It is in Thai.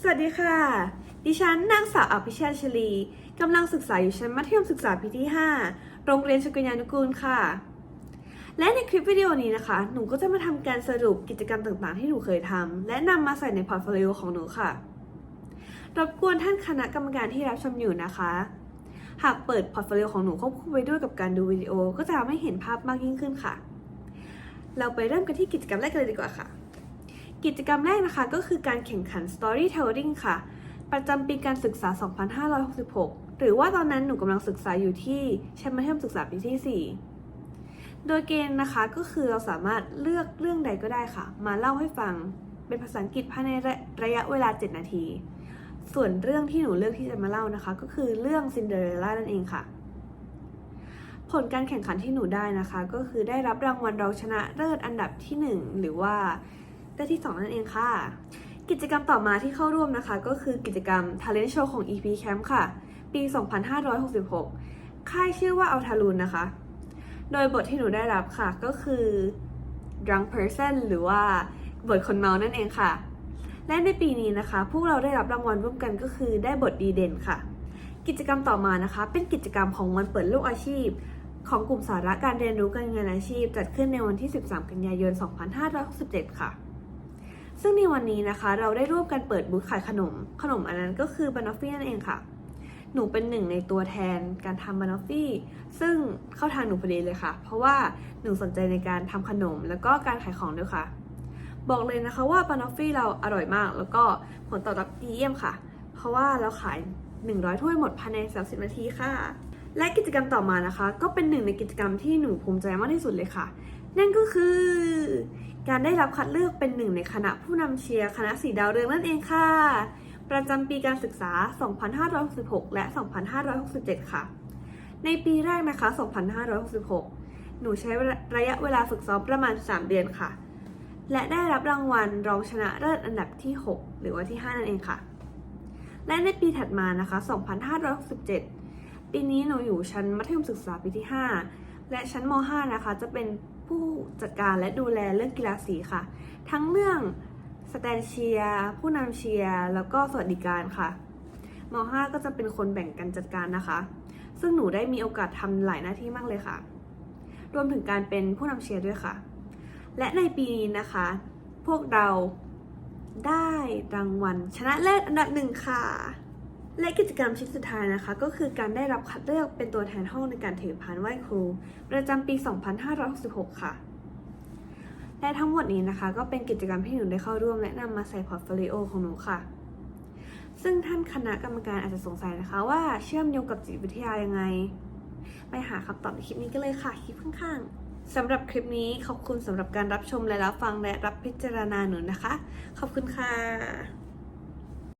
สวัสดีค่ะ ดิฉันนางสาวอภิชาชลีกำลังศึกษาอยู่ชั้นมัธยมศึกษาปีที่ 5 โรงเรียนชกุญญานุกูลค่ะ และในคลิปวิดีโอนี้นะคะ หนูก็จะมาทำการสรุปกิจกรรมต่างๆ ที่หนูเคยทำและนำมาใส่ในพอร์ตโฟลิโอของหนูค่ะ รบกวนท่านคณะกรรมการที่รับชมอยู่นะคะ หากเปิดพอร์ตโฟลิโอของหนูควบคู่ไปด้วยกับการดูวิดีโอก็จะทำให้เห็นภาพมากยิ่งขึ้นค่ะ เราไปเริ่มกันที่กิจกรรมแรกกันเลยดีกว่าค่ะ กิจกรรมแรกนะคะก็คือการแข่งขัน Storytelling ค่ะ ประจำปีการศึกษา 2566 หรือว่าตอนนั้นหนูกำลังศึกษาอยู่ที่ชั้นมัธยมศึกษาปีที่ 4 โดยเกณฑ์นะคะก็คือเราสามารถเลือกเรื่องใดก็ได้ค่ะ มาเล่าให้ฟังเป็นภาษาอังกฤษภายในระระยะเวลา 7 นาที ส่วนเรื่องที่หนูเลือกที่จะมาเล่านะคะ ก็คือเรื่องซินเดอเรลล่านั่นเองค่ะ ผลการแข่งขันที่หนูได้นะคะ ก็คือได้รับรางวัลรองชนะเลิศอันดับที่ 1 หรือว่า ได้ที่ 2 นั่นเองค่ะ กิจกรรมต่อมาที่เข้าร่วมนะคะ ก็คือกิจกรรม Talent Show ของ EP Camp ค่ะ ปี 2566 ค่ายชื่อว่า a l t a l u n นะคะ โดยบทที่หนูได้รับค่ะก็คือ drunk person หรือว่าบทคนเมานั่นเองค่ะ และในปีนี้นะคะ พวกเราได้รับรางวัลร่วมกันก็คือได้บทดีเด่นค่ะ กิจกรรมต่อมานะคะ เป็นกิจกรรมของวันเปิดโลกอาชีพ ของกลุ่มสาระการเรียนรู้การงานอาชีพ จัดขึ้นในวันที่ 13 กันยายน 2567 ค่ะ ซึ่งในวันนี้นะคะ เราได้ร่วมกันเปิดบูธขายขนม ขนมอันนั้นก็คือบานอฟฟี่นั่นเองค่ะ หนูเป็นหนึ่งในตัวแทนการทำบานอฟฟี่ซึ่งเข้าทางหนูพอดีเลยค่ะ เพราะว่าหนูสนใจในการทำขนมแล้วก็การขายของด้วยค่ะ บอกเลยนะคะว่าบานอฟฟี่เราอร่อยมาก แล้วก็ผลตอบรับดีเยี่ยมค่ะ เพราะว่าเราขาย 100 ถ้วยหมดภายใน 30 นาทีค่ะและกิจกรรมต่อมานะคะ ก็เป็นหนึ่งในกิจกรรมที่หนูภูมิใจมากที่สุดเลยค่ะ นั่นก็คือ การได้รับคัดเลือกเป็นหนึ่งในคณะผู้นำเชียร์คณะสีดาวเรืองนั่นเองค่ะ ประจำปีการศึกษา 2566 และ 2567 ค่ะ ในปีแรกนะคะ 2566 หนูใช้ระยะเวลาฝึกซ้อมประมาณ 3 เดือนค่ะ และได้รับรางวัลรองชนะเลิศอันดับที่ 6 หรือว่าที่ 5 นั่นเองค่ะ และในปีถัดมานะคะ 2567 ปีนี้หนูอยู่ชั้นมัธยมศึกษาปีที่ 5 และชั้นม 5 นะคะ จะเป็น ผู้จัดการและดูแลเรื่องกีฬาสีค่ะ ทั้งเรื่องสแตนเชียร์ผู้นำเชียร์แล้วก็สวัสดิการค่ะม5ก็จะเป็นคนแบ่งกันจัดการนะคะ ซึ่งหนูได้มีโอกาสทำหลายหน้าที่มากเลยค่ะ รวมถึงการเป็นผู้นำเชียร์ด้วยค่ะ และในปีนี้นะคะ พวกเราได้รางวัลชนะเลิศอันดับหนึ่งค่ะ และกิจกรรมชิ้นสุดท้ายนะคะ ก็คือการได้รับคัดเลือกเป็นตัวแทนห้องในการถือพานไหว้ครู ประจำปี 2566 ค่ะ และทั้งหมดนี้นะคะ ก็เป็นกิจกรรมที่หนูได้เข้าร่วมและนำมาใส่พอร์ตโฟลิโอของหนูค่ะ ซึ่งท่านคณะกรรมการอาจจะสงสัยนะคะว่าเชื่อมโยงกับจิตวิทยายังไง ไปหาคำตอบในคลิปนี้กันเลยค่ะคลิปข้างๆสำหรับคลิปนี้ขอบคุณสำหรับการรับชมและรับฟังและรับพิจารณาหนูนะคะ ขอบคุณค่ะ